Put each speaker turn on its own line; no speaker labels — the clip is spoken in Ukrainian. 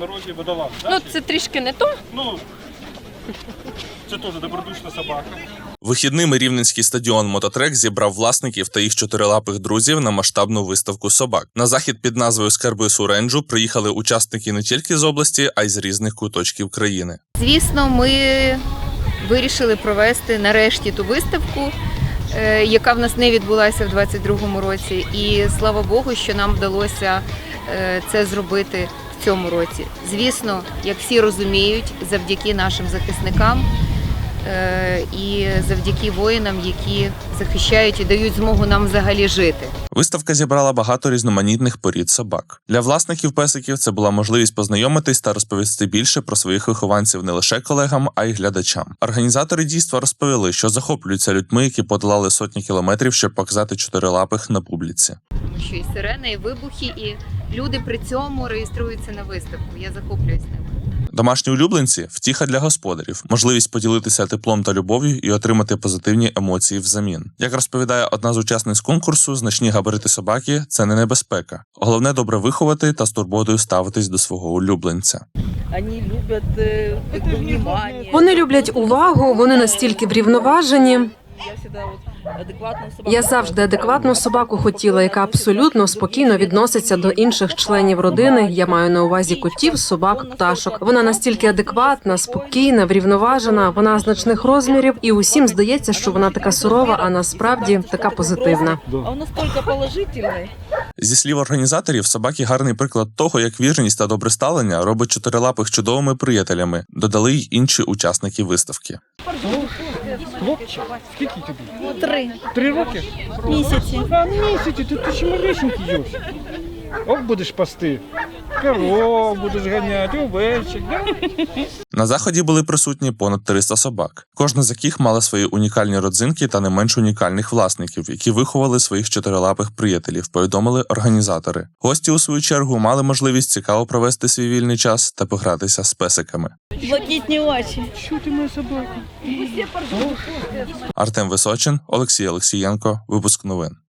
народі водолаз.
Ну, це трішки не то.
ну це теж добродушна собака.
Вихідними рівненський стадіон Мототрек зібрав власників та їх чотирилапих друзів на масштабну виставку собак. На захід під назвою Скарби Суренджу приїхали учасники не тільки з області, а й з різних куточків країни.
Звісно, ми вирішили провести нарешті ту виставку, е, яка в нас не відбулася в 2022 році. І слава Богу, що нам вдалося е, це зробити цьому році. Звісно, як всі розуміють, завдяки нашим захисникам і завдяки воїнам, які захищають і дають змогу нам взагалі жити.
Виставка зібрала багато різноманітних порід собак. Для власників песиків це була можливість познайомитись та розповісти більше про своїх вихованців не лише колегам, а й глядачам. Організатори дійства розповіли, що захоплюються людьми, які подолали сотні кілометрів, щоб показати чотирилапих на публіці.
Тому що і сирени, і вибухи, і люди при цьому реєструються на виставку. Я захоплююсь ними.
Домашні улюбленці втіха для господарів, можливість поділитися теплом та любов'ю і отримати позитивні емоції взамін. Як розповідає одна з учасниць конкурсу, значні габарити собаки це не небезпека. Головне добре виховати та з турботою ставитись до свого улюбленця.
Они любят как бы, внимание.
Вони люблять увагу, вони настільки врівноважені.
Я
завжди адекватну собаку хотіла, яка абсолютно спокійно відноситься до інших членів родини. Я маю на увазі котів, собак, пташок. Вона настільки адекватна, спокійна, врівноважена. Вона значних розмірів, і усім здається, що вона така сурова, а насправді така позитивна.
А он настолько положительный.
Зі слів організаторів, собаки гарний приклад того, як вірність та добре ставлення робить чотирилапих чудовими приятелями. Додали й інші учасники виставки.
Хлопчик, скільки тобі?
Три
Три роки?
місяці.
А місяці, ти, ти ще малесенький йош. Ок будеш пасти. Коров будеш ганяти, овечок.
На заході були присутні понад 300 собак, кожна з яких мала свої унікальні родзинки та не менш унікальних власників, які виховали своїх чотирилапих приятелів. Повідомили організатори. Гості у свою чергу мали можливість цікаво провести свій вільний час та погратися з песиками.
Блакитні очі.
Що ти моя собака?
Артем Височин, Олексій Олексієнко. Випуск новин.